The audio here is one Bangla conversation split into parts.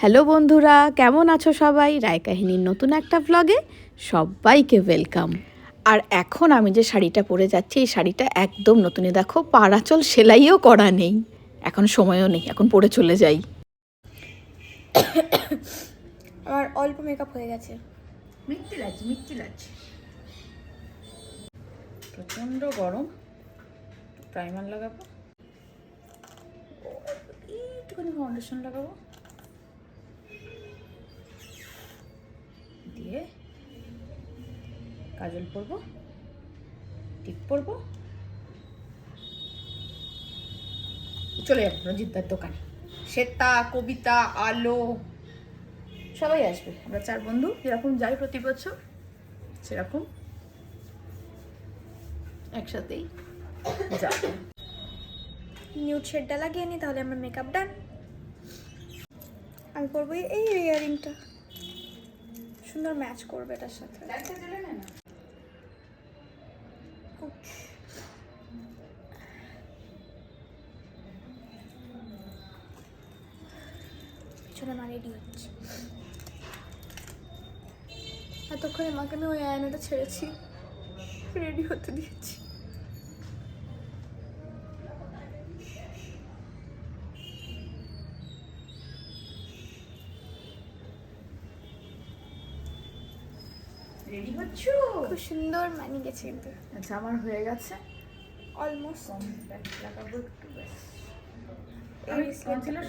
হ্যালো বন্ধুরা কেমন আছো সবাই? রায় কাহিনীর নতুন একটা ব্লগে সবাইকে ওয়েলকাম আর এখন আমি যে শাড়িটা পরে যাচ্ছি এই শাড়িটা একদম নতুনই। দেখো পাড়াচল সেলাইও করা নেই। এখন সময়ও নেই এখন পরে চলে যাই। আমার অল্প মেকআপ হয়ে গেছে। মিথ্যে লাগছে মিথ্যে লাগছে প্রচণ্ড গরম। প্রাইমার লাগাবো। একটুখানি ফাউন্ডেশন লাগাবো। কাজল পরবো, টিপ পরবো। চলে যাব রঞ্জিতদার দোকানে। শ্বেতা কবিতা, আলো, সবাই আসবে। আমরা চার বন্ধু, যেরকম যাই প্রতি বছর, সেরকম একসাথেই নিউড শেডটা লাগিয়ে নিই তাহলে আমার মেকআপ ডান আমি করব এই ইয়ারিংটা সুন্দর ম্যাচ করবে এটার সাথে। মা রেডি হচ্ছে এতক্ষণে মাকে আমি ওই আয়নাটা ছেড়েছি। রেডি হতে দিয়েছি। রেডি হচ্ছ? খুব সুন্দর মানিয়ে গেছে কিন্তু। আচ্ছা আমার হয়ে গেছে। অলমোস্ট লাগাবো একটু ব্যাস। আমি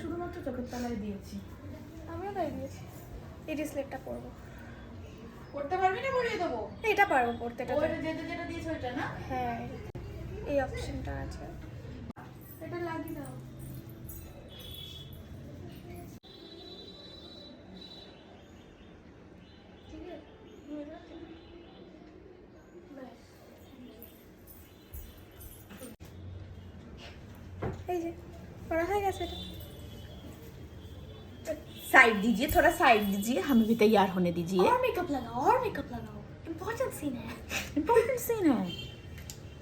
শুধুমাত্র চোখের তলায় দিয়েছি। আমিও দিয়েছি। এই ডিসলেটটা পরবো। করতে পারবি না পরিয়ে দেবো? এটা পারব পড়তে এটা তো- যেটা যেটা দিয়েছে ওইটা না? হ্যাঁ এই অপশনটা আছে। এটা লাগিয়ে দাও। এই যে করা হয়ে গেছে এটা। साइड दीजिए थोड़ा साइड दीजिए हमें भी तैयार होने दीजिए और मेकअप लगाओ और मेकअप लगाओ इम्पोर्टेंट सीन है इम्पोर्टेंट सीन है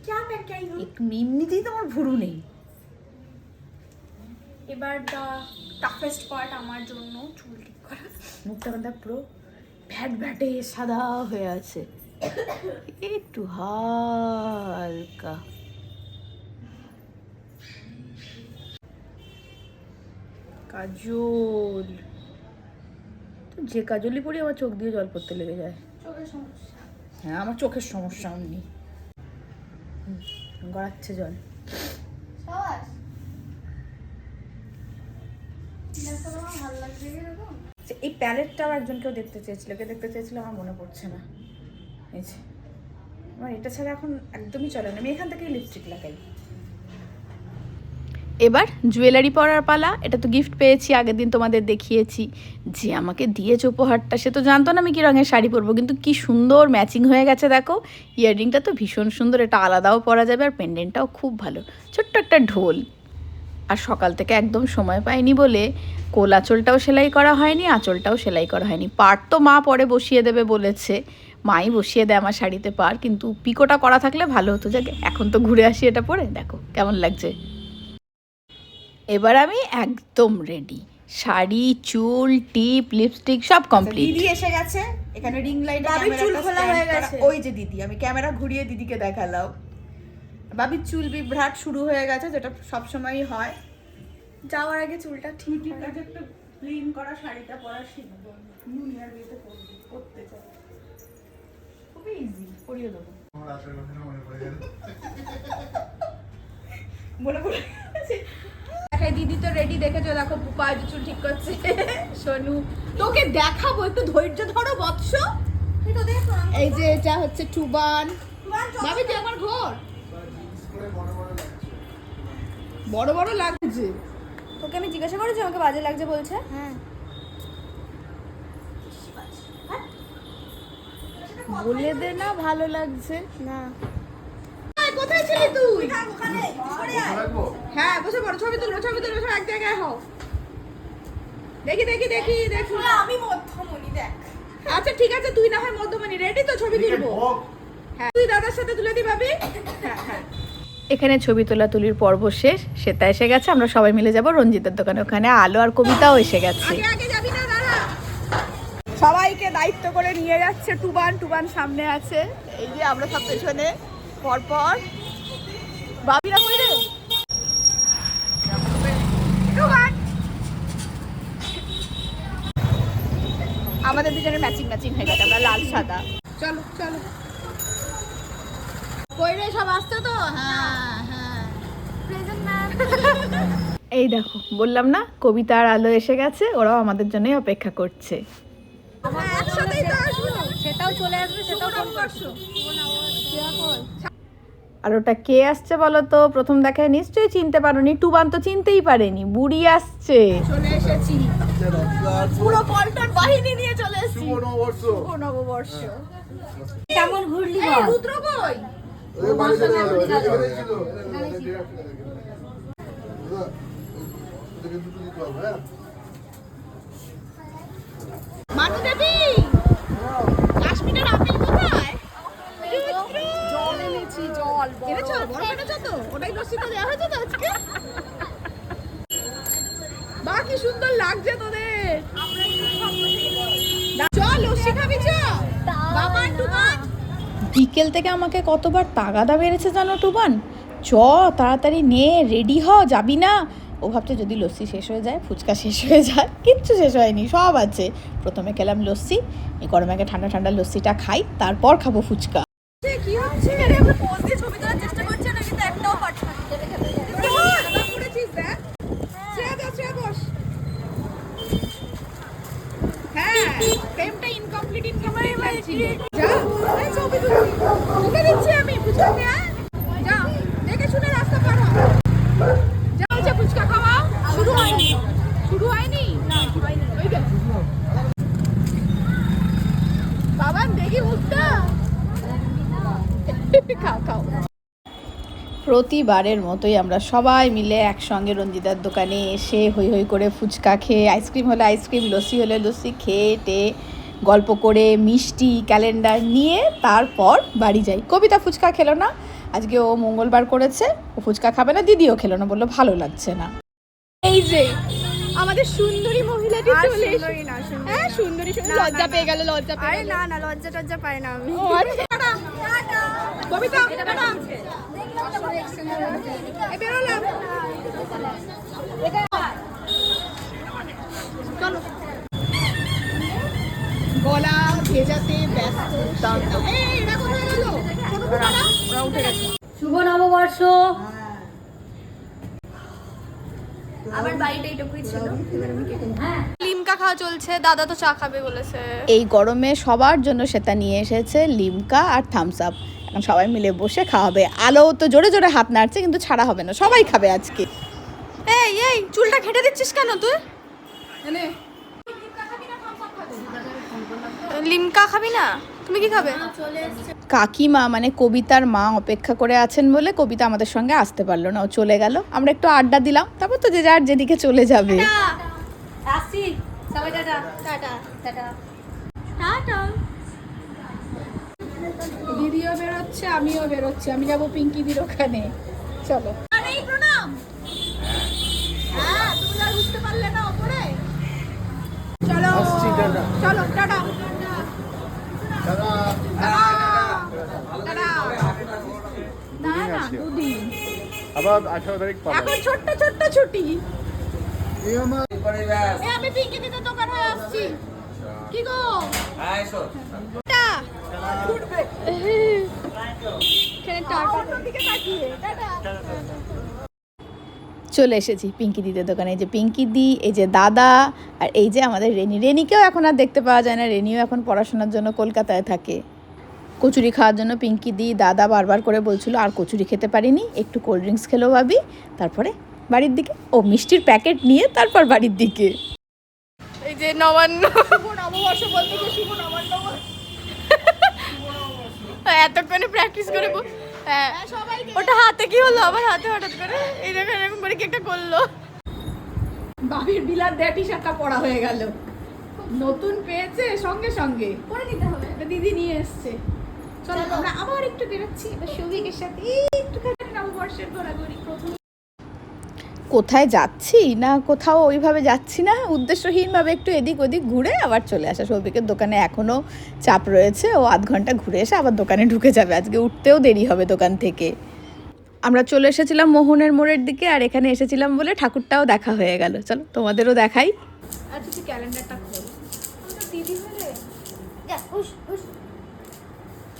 क्या मैं क्या ही एक এমনিতেই তোমার ভুরু নেই এবার দ্য টাফেস্ট পার্ট আমার জন্য চুল ঠিক করা মুখটা কিন্তু পুরো ভ্যাট ভ্যাটে সাদা হয়ে আছে একটু হালকা কাজল তো যে কাজলই পরি আমার চোখ দিয়ে জল পড়তে লেগে যায়। চোখের সমস্যা। হ্যাঁ আমার চোখের সমস্যা হুম, গড়াচ্ছে জল। এই প্যালেটটাও একজন কেউ দেখতে চেয়েছিল। কে দেখতে চেয়েছিল আমার মনে পড়ছে না। এই যে আমার এটা ছাড়া এখন একদমই চলে না। আমি এখান থেকেই লিপস্টিক লাগাই। এবার জুয়েলারি পরার পালা, এটা তো গিফট পেয়েছি, আগের দিন তোমাদের দেখিয়েছি। যে আমাকে দিয়েছে উপহারটা, সে তো জানতো না আমি কী রঙের শাড়ি পরবো, কিন্তু কি সুন্দর ম্যাচিং হয়ে গেছে দেখো। ইয়াররিংটা তো ভীষণ সুন্দর, এটা আলাদাও পরা যাবে আর পেন্ডেন্টটাও খুব ভালো। ছোট্ট একটা ঢোল। আর সকাল থেকে একদম সময় পাইনি বলে কোল আঁচলটাও সেলাই করা হয়নি, আঁচলটাও সেলাই করা হয়নি। পাট তো মা পরে বসিয়ে দেবে বলেছে। মাই বসিয়ে দেয় আমার শাড়িতে পার কিন্তু পিকোটা করা থাকলে ভালো হতো। যাকে, এখন তো ঘুরে আসি এটা পরে, দেখো কেমন লাগছে। এবার আমি একদম রেডি শাড়ি চুল টিপ লিপস্টিক সব কমপ্লিট দিদি এসে গেছে। এখানে রিং লাইট বাবির চুল খোলা হয়ে গেছে। ওই যে দিদি আমি ক্যামেরা ঘুরিয়ে দিদিকে দেখালাম। বাবির চুল বিভ্রাট শুরু হয়ে গেছে যেটা সব সময়ই হয়। যাওয়ার আগে চুলটা ঠিক করে একটা ক্লিন করা শাড়িটা পরার শিখব। নুনিয়ার বিয়েতে করতে চাই। খুবই ইজি পরিয়ে দেবো। আমার কথা মনে পড়ে গেল মনে পড়ে দিদি তো রেডি দেখেছ? দেখো পুপা আজ চুল ঠিক করছে। সোনু তোকে দেখাবো একটু ধৈর্য ধরো বৎস। এই যে এটা হচ্ছে টুবান। ভাবি তুই আমার ঘর। বড় বড় লাগছে। বড় বড় লাগছে তোকে আমি জিজ্ঞাসা করেছি আমাকে বাজে লাগছে বলছে। হ্যাঁ। বলে দে না ভালো লাগছে। না। কোথায় ছিলি তুই? হ্যাঁ বসে পড়ো ছবি তুলো ছবি তুলো সব এক জায়গায় হও। দেখি দেখি দেখি দেখি। আমি মধ্যমণি দেখ। আচ্ছা ঠিক আছে তুই না হয় মধ্যমণি রেডি তো? ছবি তুলবো? হ্যাঁ তুই দাদার সাথে তুলে দি ভাবি? হ্যাঁ হ্যাঁ। এখানে ছবি তোলা তুলির পর্ব শেষ সেটা এসে গেছে আমরা সবাই মিলে যাব রঞ্জিতের দোকানে। ওখানে আলো আর কবিতাও এসে গেছে। আগে আগে যাবি না সবাইকে দায়িত্ব করে নিয়ে যাচ্ছে টুবান টুবান সামনে আছে। এই যে আমরা সব পেছনে। পরপর বাবিরা কই রে? আমাদের দুজনের ম্যাচিং ম্যাচিং হয়ে গেছে আমরা লাল সাদা। চলো চলো। কই রে সব আসছে তো? হ্যাঁ হ্যাঁ। প্রেজেন্ট ম্যাম এই দেখো বললাম না কবিতার আলো এসে গেছে ওরাও আমাদের জন্যই অপেক্ষা করছে। আসব। সেটাও চলে আসবে সেটাও আর ওটা কে আসছে বলো তো প্রথম দেখায় নিশ্চয়ই চিনতে পারোনি। টুবান তো চিনতেই পারেনি। বুড়ি আসছে। চলে এসেছি। পুরো পল্টন বাহিনী নিয়ে চলে এসেছি। শুভ নববর্ষ। নববর্ষ। কেমন ঘুরলি এই রুদ্র কই? ওদের বাড়ি চলে গেল এখানে ছিল এখানে দিয়ে রাখতে দেখে দাদা ওদেরকে দুটো দিতে হবে হ্যাঁ মানু দেবী কাশ্মীরের আপেল কোথায় রুদ্র জল এনেছি? এনেছো বরফ এনেছো তো? ওটাই লস্যিতে দেওয়া হয়েছে তো আজকে? কি সুন্দর লাগছে তোদের। চল লস্যি খাবি চ বাবা টুবান বিকেল থেকে আমাকে কতবার তাগাদা বেড়েছে জানো টুবান? চ তাড়াতাড়ি নে রেডি হ যাবি না। ও ভাবছে যদি লস্যি শেষ হয়ে যায় ফুচকা শেষ হয়ে যায় কিচ্ছু শেষ হয়নি সব আছে। প্রথমে খেলাম লস্যি এই গরমে আগে ঠান্ডা ঠান্ডা লস্যিটা খাই তারপর খাব ফুচকা। কি হচ্ছে আরে আমরা পোজ দিয়ে ছবি তোলার চেষ্টা করছি না কিন্তু একটাও পারছি না করেছিস দেখ শ্রেয়া দে শ্রেয়া বস হ্যাঁ ফ্রেমটা ইনকমপ্লিট ইনকমপ্লিট লাগছিল যা এই ছবি তুলছি তুলে দিচ্ছি আমি ফুচকা খেয়ে যা দেখে শুনে রাস্তা পার হ যা হচ্ছে ফুচকা খাওয়া শুরু হয়নি শুরু হয়নি না শুরু হয়নি ওই দেখ বাবা দেখি মুখটা খাও খাও প্রতিবারের মতোই আমরা সবাই মিলে একসঙ্গে রঞ্জিতার দোকানে এসে হই হই করে ফুচকা খেয়ে, আইসক্রিম হলে আইসক্রিম, লস্যি হলে লস্যি খেয়ে টে গল্প করে মিষ্টি, ক্যালেন্ডার নিয়ে তারপর বাড়ি যাই। কবিতা ফুচকা খেলো না, আজকে ও মঙ্গলবার করেছে, ও ফুচকা খাবে না, দিদিও খেলো না, বলল ভালো লাগছে না। এই যে আমাদের সুন্দরী মহিলাটি চলে সুন্দরী না, হ্যাঁ সুন্দরী লজ্জা। পেয়ে গেল লজ্জা পেয়ে না না লজ্জা টজ্জা পাই না আমি। কবিতা বেরোলাম। চলো। গলা ভেজাতে ব্যস্ত। এই, এরা কোথায় গেল? ওরা উঠে গেছে। শুভ নববর্ষ আমার বাড়িটা এইটুকুই ছিল লিমকা খাওয়া চলছে দাদা তো চা খাবে বলেছে। এই গরমে সবার জন্য সেটা নিয়ে এসেছে লিমকা আর থামস আপ এখন সবাই মিলে বসে খাওয়াবে। আলো তো জোরে জোরে হাত নাড়ছে কিন্তু ছাড়া হবে না। সবাই খাবে আজকে। এই এই চুলটা কেটে দিচ্ছিস কেন তুই? এনে। লিমকা খাবি না? তুমি কি খাবে? কাকিমা মানে কবিতার মা অপেক্ষা করে আছেন বলে কবিতা আমাদের সঙ্গে আসতে পারল না ও চলে গেল। আমরা একটু আড্ডা দিলাম তারপর তো যে যার যেদিকে চলে যাবে। দিদিও বেরোচ্ছে আমিও বেরোচ্ছি। আমি যাব পিঙ্কিদির ওখানে। চলো। হ্যাঁ চলো। চলো টাটা দাদা টাটা না না দুদিন আবার আঠারো তারিখ এখন হয়ে টাটা চলে এসেছি পিঙ্কি দিদের দোকানে। এই যে পিঙ্কি দি এই যে দাদা আর এই যে আমাদের রেনি। রেনিকেও এখন আর দেখতে পাওয়া যায় না। রেনিও এখন পড়াশোনার জন্য কলকাতায় থাকে। কচুরি খাওয়ার জন্য পিঙ্কি দি দাদা বারবার করে বলছিল আর কচুরি খেতে পারিনি একটু কোল্ড ড্রিঙ্কস খেলো ভাবি। তারপরে বাড়ির দিকে ও মিষ্টির প্যাকেট নিয়ে তারপর বাড়ির দিকে। এই যে নবান্ন। নববর্ষ বলতে। এতক্ষণে প্র্যাকটিস করে ওটা হাতে কি হলো? আবার হাতে হঠাৎ করে। এই দেখো এরকম করে কি একটা করল? বাবির বিলার দেয়া টি পড়া হয়ে গেল। নতুন পেয়েছে সঙ্গে সঙ্গে। পরে নিতে হবে। দিদি নিয়ে এসছে। চলো আমরা আবার একটু বেরোচ্ছি। এবার সৌভিকের সাথে এই একটুখানি নববর্ষের ঘোরাঘুরি। প্রথম কোথায় যাচ্ছি না কোথাও ওইভাবে যাচ্ছি না, উদ্দেশ্যহীনভাবে একটু এদিক ওদিক ঘুরে আবার চলে আসা সৌভিকের দোকানে এখনও চাপ রয়েছে, ও আধ ঘণ্টা ঘুরে এসে আবার দোকানে ঢুকে যাবে, আজকে উঠতেও দেরি হবে দোকান থেকে। আমরা চলে এসেছিলাম মোহনের মোড়ের দিকে আর এখানে এসেছিলাম বলে ঠাকুরটাও দেখা হয়ে গেল। চলো তোমাদেরও দেখাই। আর তুই ক্যালেন্ডারটা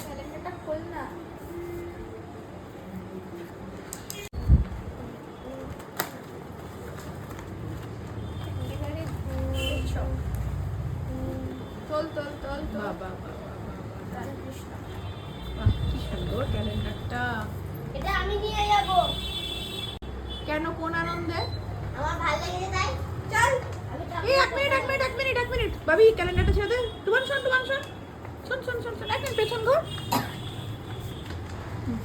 ক্যালেন্ডারটা খোল না তোল তোল তোল বাবা কি সুন্দর ক্যালেন্ডারটা এটা আমি নিয়ে যাব কেন কোন আনন্দে আমার ভালো লেগে তাই চল আমি এই এক মিনিট এক মিনিট এক মিনিট এক মিনিট ভাবি ক্যালেন্ডারটা ছেড়ে দে। টুবান শোন টুবান শোন। শোন শোন শোন শোন। এক মিনিট পেছন ঘর।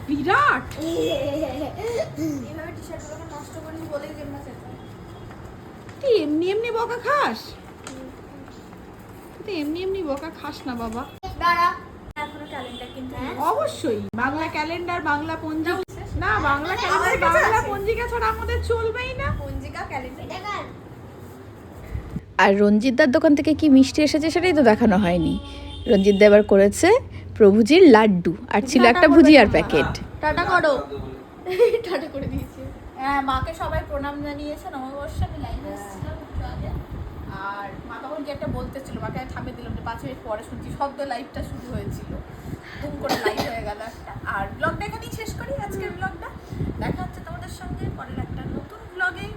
বিরাট। তুই এমনি এমনি বকা খাস? তুই এমনি এমনি বকা খাস না বাবা। দাঁড়া। এখনও ক্যালেন্ডার কিনতে অবশ্যই। বাংলা ক্যালেন্ডার বাংলা পঞ্জিকা। না বাংলা ক্যালেন্ডার বাংলা। পঞ্জিকা ছাড়া আমাদের চলবেই না। পঞ্জিকা ক্যালেন্ডার আর রঞ্জিতদার দোকান থেকে কি মিষ্টি এসেছে সেটাই তো দেখানো হয়নি। রঞ্জিতদা এবার করেছে প্রভুজির লাড্ডু আর ছিল একটা ভুজিয়ার প্যাকেট। টাটা করো। টাটা করে দিয়েছি। হ্যাঁ মাকে সবাই প্রণাম জানিয়েছে নববর্ষে আমি লাইভে এসেছিলাম একটু আগে। আর মা তখন কি একটা বলতেছিল মাকে থামিয়ে দিলাম যে পাঁচ মিনিট পরে শুনছি সদ্য লাইফটা শুরু হয়েছিল। তুম করে লাইফ হয়ে গেল একটা। আর ব্লগটা এখানেই শেষ করি আজকের ব্লগটা দেখা হচ্ছে তোমাদের সঙ্গে পরের একটা নতুন ব্লগেই